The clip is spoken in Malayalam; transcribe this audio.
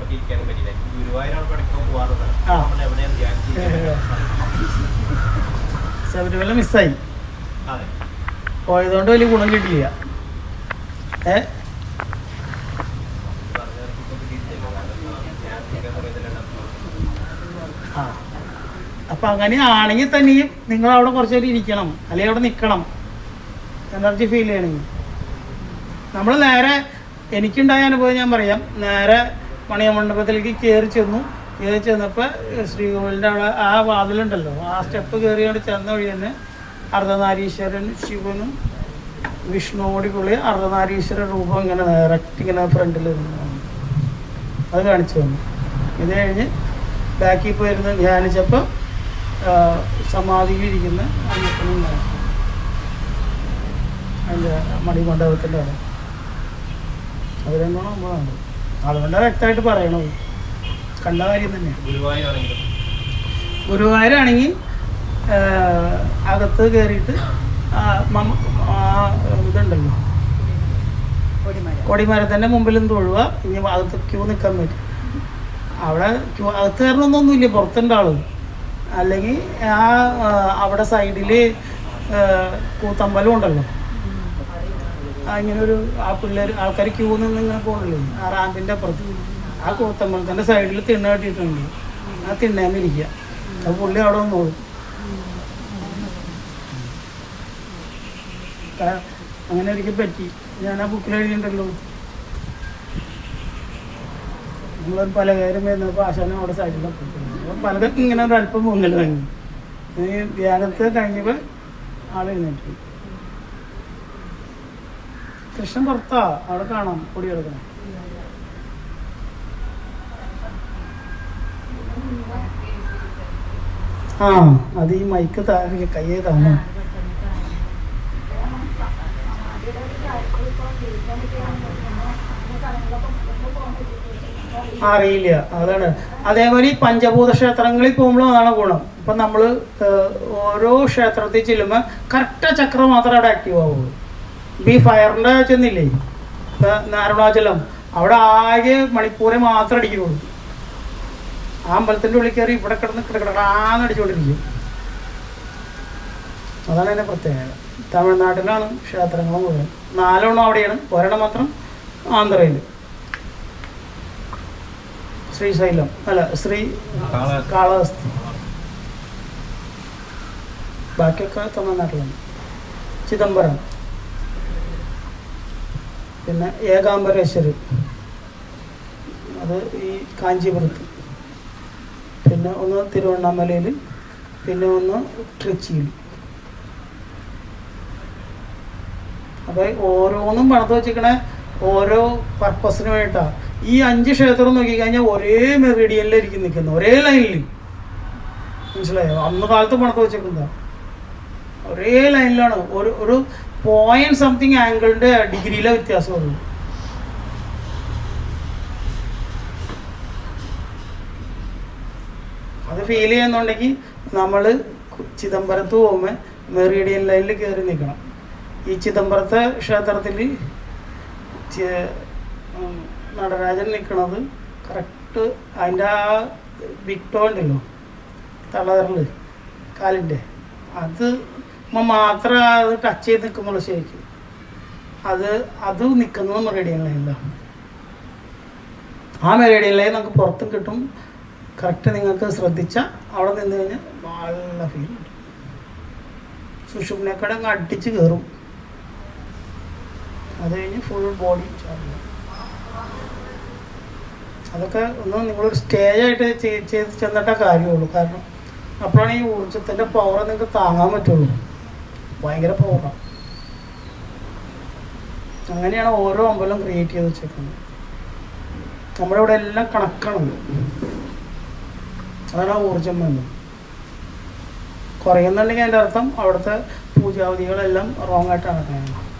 പഠിക്കാനും പറ്റില്ല ഗുരുവായൂരാണ് പഠിക്കാൻ പോവാറുള്ളത് ആ. നമ്മൾ ചെയ്യുന്നത്? ശബരിമല മിസ്സായി. പോയതുകൊണ്ട് വലിയ ഗുണം കിട്ടില്ല ഏ? അപ്പം അങ്ങനെയാണെങ്കിൽ തന്നെയും നിങ്ങൾ അവിടെ കുറച്ചു നേരം ഇരിക്കണം. അല്ലെങ്കിൽ അവിടെ നിൽക്കണം. എനർജി ഫീൽ ചെയ്യണമെങ്കിൽ. നമ്മൾ നേരെ എനിക്കുണ്ടായ അനുഭവം ഞാൻ പറയാം. നേരെ മണിയ മണ്ഡപത്തിലേക്ക് കയറി ചെന്നു. കയറി ചെന്നപ്പോൾ ശ്രീകോവിലിന്റെ അവിടെ ആ വാതിലുണ്ടല്ലോ. ആ സ്റ്റെപ്പ് കയറിയോണ്ട് ചെന്ന വഴി തന്നെ അർദ്ധനാരീശ്വരൻ ശിവനും വിഷ്ണുവോടി കൂടി അർദ്ധനാരീശ്വര രൂപം ഇങ്ങനെ ഡയറക്റ്റ് ഇങ്ങനെ ഫ്രണ്ടിൽ അത് കാണിച്ചു തന്നു. ഇത് കഴിഞ്ഞ് ബാക്കിൽ പോയിരുന്ന് ധ്യാനിച്ചപ്പോൾ സമാധിയിലിരിക്കുന്ന അയ്യപ്പനും അതിന്റെ മണിമണ്ഡപത്തിന്റെ അവിടെ. അത് രണ്ടാണ് നമ്മളാണ് അതുകൊണ്ടാണ് വ്യക്തമായിട്ട് പറയണത്. കണ്ട കാര്യം തന്നെ. ഗുരുവായൂരാണെങ്കിൽ അകത്ത് കയറിയിട്ട് ഇതുണ്ടല്ലോ. കൊടിമരത്തിന്റെ മുമ്പിലും തൊഴുക ഇനി അകത്ത് ക്യൂ നിൽക്കാൻ പറ്റും. അവിടെ ക്യൂ അകത്ത് കയറണമെന്നൊന്നുമില്ല പുറത്തുണ്ട് ആൾ. അല്ലെങ്കിൽ ആ അവിടെ സൈഡിൽ കൂത്തമ്പലം ഉണ്ടല്ലോ. ഇങ്ങനെ ഒരു ആ പിള്ളേർ ആൾക്കാർ ക്യൂ നിന്ന് ഇങ്ങനെ പോകണില്ലേ ആ റാമ്പിന്റെ അപ്പുറത്ത്. ആ കൂത്തമ്പലത്തിന്റെ സൈഡിൽ തിണ്ണ കെട്ടിയിട്ടുണ്ട്. ആ തിണ്ണേന്നിരിക്കുക ആ പുള്ളി അവിടെ വന്നു പോകും അങ്ങനെ ഒരിക്കൽ പറ്റി. ഞാൻ ആ ബുക്കിൽ എഴുതിയിട്ടുണ്ടല്ലോ. നമ്മളൊരു പല കാര്യം വരുന്നപ്പോൾ ആശാനം അവിടെ സൈഡിൽ പലതൊക്കെ ഇങ്ങനെ ഒരു അല്പം പൊങ്ങൽ തന്നെ ധ്യാനത്തെ കഴിഞ്ഞപ്പോൾ ആൾ കൃഷ്ണൻ പുറത്താ? അവിടെ കാണാം പൊടി കിടക്കണം ആ അത് ഈ മൈക്ക് താഴെ കയ്യേ താങ്ങും അറിയില്ല അതാണ്. അതേപോലെ ഈ പഞ്ചഭൂത ക്ഷേത്രങ്ങളിൽ പോകുമ്പോഴും അതാണ് ഗുണം. ഇപ്പം നമ്മൾ ഓരോ ക്ഷേത്രത്തിൽ ചെല്ലുമ്പോൾ കറക്റ്റ് ചക്രം മാത്രമേ അവിടെ ആക്റ്റീവ് ആവുള്ളൂ. ഈ ഫയറിന്റെ ചെന്നില്ലേ? അരുണാചലം. അവിടെ ആകെ മണിപ്പൂരെ മാത്രം അടിക്കുള്ളൂ ആ അമ്പലത്തിന്റെ ഉള്ളിൽ കയറി ഇവിടെ കിടന്ന് കിടക്കടാന്ന് അടിച്ചുകൊണ്ടിരിക്കും അതാണ് അതിന്റെ പ്രത്യേകത. തമിഴ്നാട്ടിലാണ് ക്ഷേത്രങ്ങൾ മുഴുവൻ. നാലെണ്ണം അവിടെയാണ്. ഒരെണ്ണം മാത്രം ആന്ധ്രയിൽ ശ്രീശൈലം. അല്ല ശ്രീ. കാളഹസ്തി. ബാക്കിയൊക്കെ തമിഴ്നാട്ടിലാണ്. ചിദംബരം. പിന്നെ ഏകാംബരേശ്വരി. അത് ഈ കാഞ്ചീപുരത്ത്. പിന്നെ ഒന്ന് തിരുവണ്ണാമലയിൽ പിന്നെ ഒന്ന് ട്രിച്ചിയിൽ അപ്പോൾ ഓരോന്നും പണിത് വെച്ചിരിക്കണ ഓരോ പർപ്പസിന് വേണ്ടിയിട്ടാണ് ഈ അഞ്ച് ക്ഷേത്രം നോക്കിക്കഴിഞ്ഞാൽ ഒരേ മെറീഡിയനിലായിരിക്കും നിൽക്കുന്നത്. ഒരേ ലൈനിൽ മനസ്സിലായോ? അന്ന് കാലത്ത് പണിത് വെച്ചേക്കുന്നതാ ഒരേ ലൈനിലാണ്. ഒരു ഒരു പോയിന്റ് സംതിങ് ആംഗിളിന്റെ ഡിഗ്രിയിലെ വ്യത്യാസം വന്നു. അത് ഫീൽ ചെയ്യുന്നുണ്ടെങ്കിൽ നമ്മൾ ചിദംബരത്ത് പോകുമ്പോൾ മെറിയഡിയൻ ലൈനിൽ കയറി നിൽക്കണം ഈ ചിദംബരത്തെ ക്ഷേത്രത്തിൽ നടരാജൻ നിൽക്കണത് കറക്റ്റ് അതിന്റെ ആ വിക്ടോ ഉണ്ടല്ലോ തളറിൽ കാലിന്റെ അത് മ മാത്രം അത് ടച്ച് ചെയ്ത് നിൽക്കുമ്പോൾ ശരിക്കും അത് അത് നിൽക്കുന്നത് മെറേഡിയൻ ലൈനിലാണ് ആ മെറേഡിയൻ ലൈൻ നമുക്ക് പുറത്തും കിട്ടും. കറക്റ്റ് നിങ്ങൾക്ക് ശ്രദ്ധിച്ചാൽ അവിടെ നിന്ന് കഴിഞ്ഞാൽ നല്ല ഫീൽ കിട്ടും. സുഷുമ്നക്കട അങ്ങ് അടിച്ച് കയറും അത് കഴിഞ്ഞ് ഫുൾ ബോഡി ചാർജ് അതൊക്കെ ഒന്ന് നിങ്ങളൊരു സ്റ്റേജ് ആയിട്ട് ചെയ്ത് ചെന്നിട്ടേ കാര്യമുള്ളൂ. കാരണം അപ്പോഴാണ് ഈ ഊർജത്തിന്റെ പവർ നിങ്ങൾക്ക് താങ്ങാൻ പറ്റുള്ളൂ. ഭയങ്കര പ്രോബ്ലം അങ്ങനെയാണ് ഓരോ അമ്പലം ക്രിയേറ്റ് ചെയ്ത് വെച്ചേക്കുന്നത്. നമ്മുടെ ഇവിടെ എല്ലാം കണക്കാണ്. അതാണ് ഊർജം വന്നത്. കുറയുന്നുണ്ടെങ്കിൽ അതിന്റെ അർത്ഥം അവിടുത്തെ പൂജാവിധികളെല്ലാം റോങ് ആയിട്ടാണ് നടക്കുന്നത്